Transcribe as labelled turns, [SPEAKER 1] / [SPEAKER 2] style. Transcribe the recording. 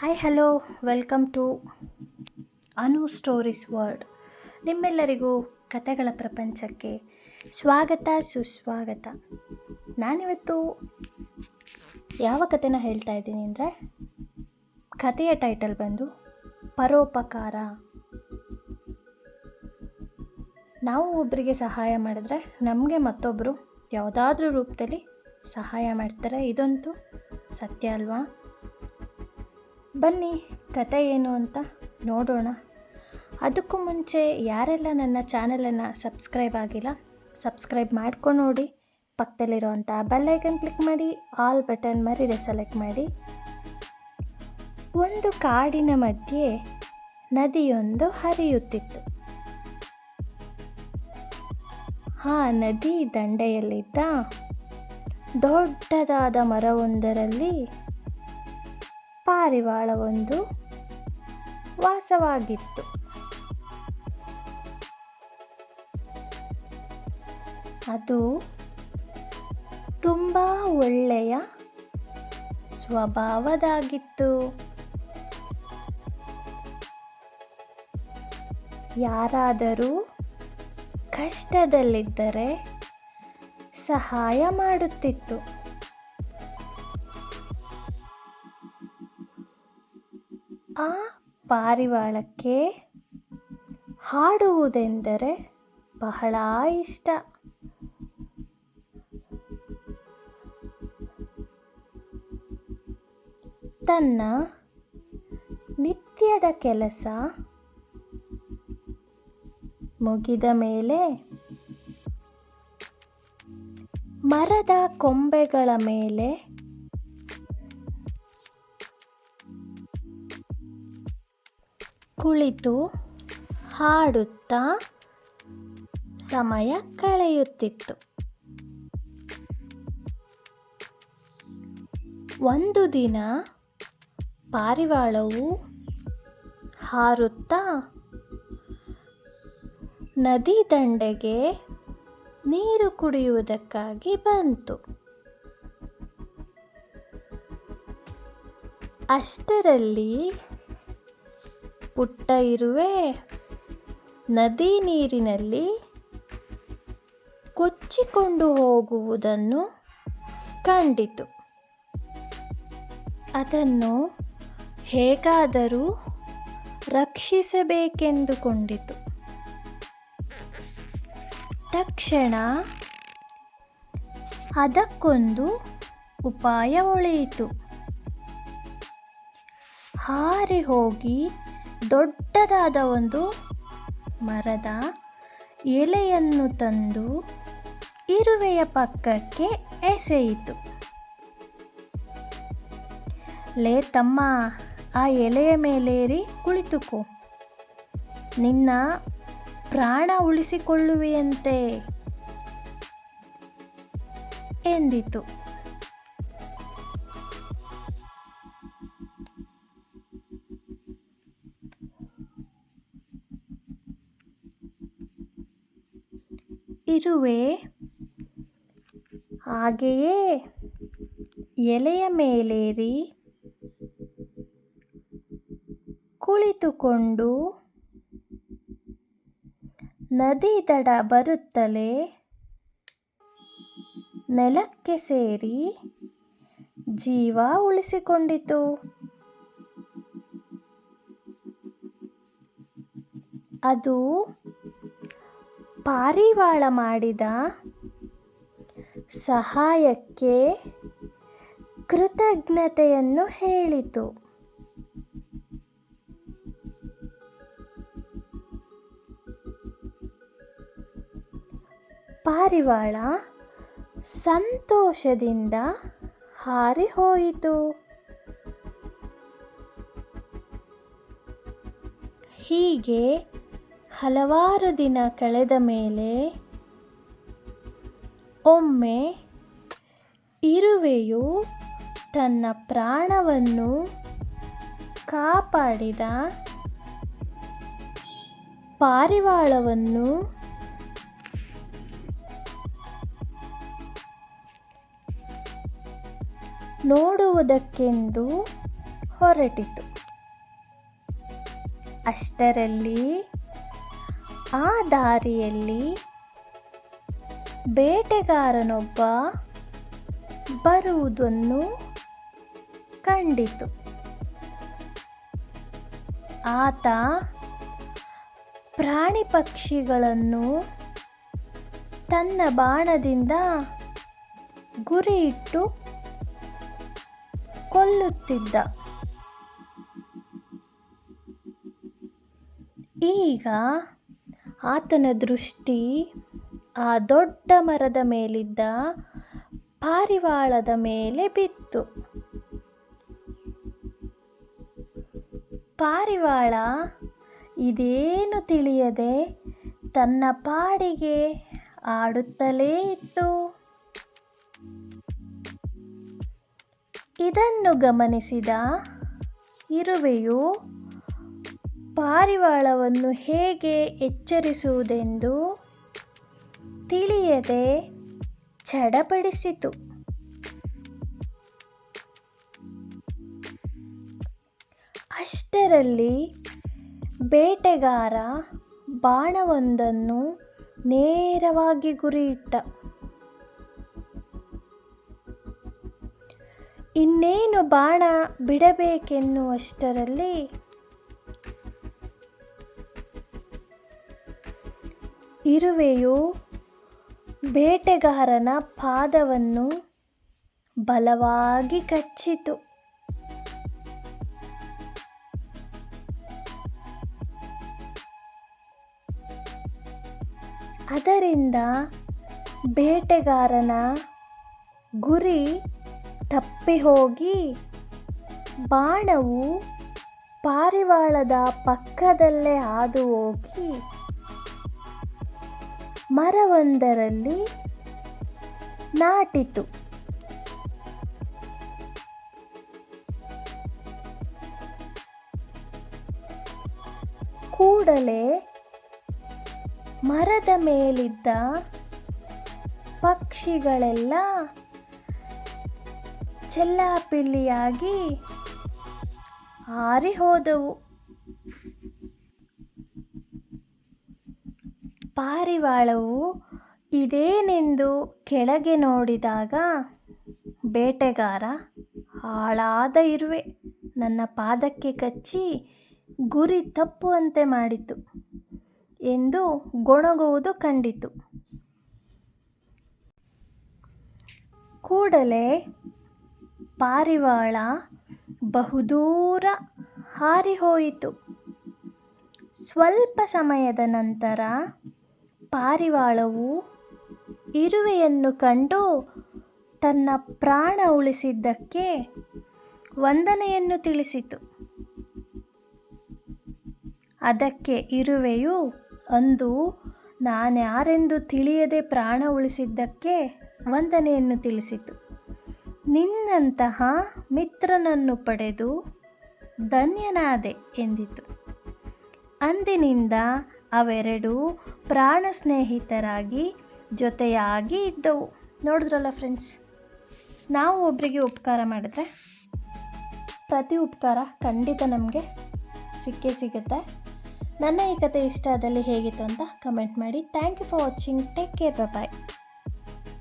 [SPEAKER 1] Hi hello welcome to Anu stories world ನಿಮ್ಮೆಲ್ಲರಿಗೂ ಕತೆಗಳ ಪ್ರಪಂಚಕ್ಕೆ ಸ್ವಾಗತ, ಸುಸ್ವಾಗತ. ನಾನಿವತ್ತು ಯಾವ ಕಥೆನ ಹೇಳ್ತಾ ಇದ್ದೀನಿ ಅಂದರೆ ಕಥೆಯ ಟೈಟಲ್ ಬಂದು ಪರೋಪಕಾರ. ನಾವು ಒಬ್ಬರಿಗೆ ಸಹಾಯ ಮಾಡಿದ್ರೆ ನಮಗೆ ಮತ್ತೊಬ್ಬರು ಯಾವುದಾದ್ರೂ ರೂಪದಲ್ಲಿ ಸಹಾಯ ಮಾಡ್ತಾರೆ. ಇದಂತೂ ಸತ್ಯ ಅಲ್ವಾ? ಬನ್ನಿ ಕತೆ ಏನು ಅಂತ ನೋಡೋಣ. ಅದಕ್ಕೂ ಮುಂಚೆ ಯಾರೆಲ್ಲ ನನ್ನ ಚಾನಲನ್ನು ಸಬ್ಸ್ಕ್ರೈಬ್ ಆಗಿಲ್ಲ, ಸಬ್ಸ್ಕ್ರೈಬ್ ಮಾಡ್ಕೊಂಡು ನೋಡಿ ಪಕ್ಕದಲ್ಲಿರುವಂಥ ಬೆಲ್ಲೈಕನ್ ಕ್ಲಿಕ್ ಮಾಡಿ ಆಲ್ ಬಟನ್ ಮರಿದೆ ಸೆಲೆಕ್ಟ್ ಮಾಡಿ. ಒಂದು ಕಾಡಿನ ಮಧ್ಯೆ ನದಿಯೊಂದು ಹರಿಯುತ್ತಿತ್ತು. ಆ ನದಿ ದಂಡೆಯಲ್ಲಿದ್ದ ದೊಡ್ಡದಾದ ಮರವೊಂದರಲ್ಲಿ ಪಾರಿವಾಳವೊಂದು ವಾಸವಾಗಿತ್ತು. ಅದು ತುಂಬ ಒಳ್ಳೆಯ ಸ್ವಭಾವದಾಗಿತ್ತು. ಯಾರಾದರೂ ಕಷ್ಟದಲ್ಲಿದ್ದರೆ ಸಹಾಯ ಮಾಡುತ್ತಿತ್ತು. ಪಾರಿವಾಳಕ್ಕೆ ಹಾಡುವುದೆಂದರೆ ಬಹಳ ಇಷ್ಟ. ತನ್ನ ನಿತ್ಯದ ಕೆಲಸ ಮುಗಿದ ಮೇಲೆ ಮರದ ಕೊಂಬೆಗಳ ಮೇಲೆ ಕುಳಿತು ಹಾಡುತ್ತಾ ಸಮಯ ಕಳೆಯುತ್ತಿತ್ತು. ಒಂದು ದಿನ ಪಾರಿವಾಳವು ಹಾರುತ್ತಾ ನದಿ ದಂಡೆಗೆ ನೀರು ಕುಡಿಯುವುದಕ್ಕಾಗಿ ಬಂತು. ಅಷ್ಟರಲ್ಲಿ ಪುಟ್ಟ ಇರುವೆ, ನದಿ ನೀರಿನಲ್ಲಿ ಕೊಚ್ಚಿಕೊಂಡು ಹೋಗುವುದನ್ನು ಕಂಡಿತು. ಅದನ್ನು ಹೇಗಾದರೂ ರಕ್ಷಿಸಬೇಕೆಂದುಕೊಂಡಿತು. ತಕ್ಷಣ ಅದಕ್ಕೊಂದು ಉಪಾಯ ಒಳೆಯಿತು ಹಾರಿ ಹೋಗಿ ದೊಡ್ಡದಾದ ಒಂದು ಮರದ ಎಲೆಯನ್ನು ತಂದು ಇರುವೆಯ ಪಕ್ಕಕ್ಕೆ ಎಸೆಯಿತು. ಲೇ ತಮ್ಮ, ಆ ಎಲೆಯ ಮೇಲೇರಿ ಕುಳಿತುಕೋ. ನಿನ್ನ ಪ್ರಾಣ ಉಳಿಸಿಕೊಳ್ಳುವೆಯಂತೆ ಎಂದಿತು. ಇರುವೆ. ಹಾಗೆಯೇ ಎಲೆಯ ಮೇಲೇರಿ. ಕುಳಿತುಕೊಂಡು ನದಿ ದಡ ಬರುತ್ತಲೇ ನೆಲಕ್ಕೆ ಸೇರಿ ಜೀವ ಉಳಿಸಿಕೊಂಡಿತು. ಅದು ಪಾರಿವಾಳ ಮಾಡಿದ ಸಹಾಯಕ್ಕೆ ಕೃತಜ್ಞತೆಯನ್ನು ಹೇಳಿತು. ಪಾರಿವಾಳ ಸಂತೋಷದಿಂದ ಹಾರಿಹೋಯಿತು. ಹೀಗೆ ಹಲವಾರು ದಿನ ಕಳೆದ ಮೇಲೆ ಒಮ್ಮೆ ಇರುವೆಯು ತನ್ನ ಪ್ರಾಣವನ್ನು ಕಾಪಾಡಿದ ಪಾರಿವಾಳವನ್ನು ನೋಡುವುದಕ್ಕೆಂದು ಹೊರಟಿತು. ಅಷ್ಟರಲ್ಲಿ ಆ ದಾರಿಯಲ್ಲಿ ಬೇಟೆಗಾರನೊಬ್ಬ ಬರುವುದನ್ನು ಕಂಡಿತು. ಆತ ಪ್ರಾಣಿ ಪಕ್ಷಿಗಳನ್ನು ತನ್ನ ಬಾಣದಿಂದ ಗುರಿಯಿಟ್ಟು ಕೊಲ್ಲುತ್ತಿದ್ದ. ಈಗ ಆತನ ದೃಷ್ಟಿ ಆ ದೊಡ್ಡ ಮರದ ಮೇಲಿದ್ದ ಪಾರಿವಾಳದ ಮೇಲೆ ಬಿತ್ತು. ಪಾರಿವಾಳ, ಇದೇನು ತಿಳಿಯದೆ ತನ್ನ ಪಾಡಿಗೆ ಆಡುತ್ತಲೇ ಇತ್ತು. ಇದನ್ನು ಗಮನಿಸಿದ ಇರುವೆಯು ಪಾರಿವಾಳವನ್ನು ಹೇಗೆ ಎಚ್ಚರಿಸುವುದೆಂದು ತಿಳಿಯದೆ ಚಡಪಡಿಸಿತು. ಅಷ್ಟರಲ್ಲಿ ಬೇಟೆಗಾರ ಬಾಣವೊಂದನ್ನು ನೇರವಾಗಿ ಗುರಿಯಿಟ್ಟ. ಇನ್ನೇನು ಬಾಣ ಬಿಡಬೇಕೆನ್ನುವಷ್ಟರಲ್ಲಿ ಇರುವೆಯು ಬೇಟೆಗಾರನ ಪಾದವನ್ನು ಬಲವಾಗಿ ಕಚ್ಚಿತು. ಅದರಿಂದ ಬೇಟೆಗಾರನ ಗುರಿ ತಪ್ಪಿ ಹೋಗಿ ಬಾಣವು ಪಾರಿವಾಳದ ಪಕ್ಕದಲ್ಲೇ ಹಾದು ಹೋಗಿ ಮರವೊಂದರಲ್ಲಿ ನಾಟಿತು. ಕೂಡಲೇ ಮರದ ಮೇಲಿದ್ದ ಪಕ್ಷಿಗಳೆಲ್ಲ ಚೆಲ್ಲಾಪಿಲ್ಲಿಯಾಗಿ ಹಾರಿ ಹೋದವು. ಪಾರಿವಾಳವು ಇದೇನೆಂದು ಕೆಳಗೆ ನೋಡಿದಾಗ, ಬೇಟೆಗಾರ, ಹಾಳಾದ ಇರುವೆ ನನ್ನ ಪಾದಕ್ಕೆ ಕಚ್ಚಿ ಗುರಿ ತಪ್ಪುವಂತೆ ಮಾಡಿತು ಎಂದು ಗೊಣಗುವುದು ಕಂಡಿತು. ಕೂಡಲೇ ಪಾರಿವಾಳ ಬಹುದೂರ ಹಾರಿಹೋಯಿತು. ಸ್ವಲ್ಪ ಸಮಯದ ನಂತರ ಪಾರಿವಾಳವು ಇರುವೆಯನ್ನು ಕಂಡು ತನ್ನ ಪ್ರಾಣ ಉಳಿಸಿದ್ದಕ್ಕೆ ವಂದನೆಯನ್ನು ತಿಳಿಸಿತು. ಅದಕ್ಕೆ ಇರುವೆಯು, ಅಂದು ನಾನ್ಯಾರೆಂದು ತಿಳಿಯದೆ ಪ್ರಾಣ ಉಳಿಸಿದ್ದಕ್ಕೆ ವಂದನೆಯನ್ನು ತಿಳಿಸಿತು. ನಿನ್ನಂತಹ ಮಿತ್ರನನ್ನು ಪಡೆದು ಧನ್ಯನಾದೆ ಎಂದಿತು. ಅಂದಿನಿಂದ ಅವೆರಡೂ ಪ್ರಾಣ ಸ್ನೇಹಿತರಾಗಿ ಜೊತೆಯಾಗಿ ಇದ್ದವು. ನೋಡಿದ್ರಲ್ಲ ಫ್ರೆಂಡ್ಸ್ ನಾವು ಒಬ್ಬರಿಗೆ ಉಪಕಾರ ಮಾಡಿದ್ರೆ? ಪ್ರತಿ ಉಪಕಾರ ಖಂಡಿತ ನಮಗೆ ಸಿಕ್ಕೇ ಸಿಗುತ್ತೆ. ನನ್ನ ಈ ಕತೆ ಇಷ್ಟ ಆದಲ್ಲಿ ಹೇಗಿತ್ತು ಅಂತ ಕಮೆಂಟ್ ಮಾಡಿ. Thank you for watching take care bye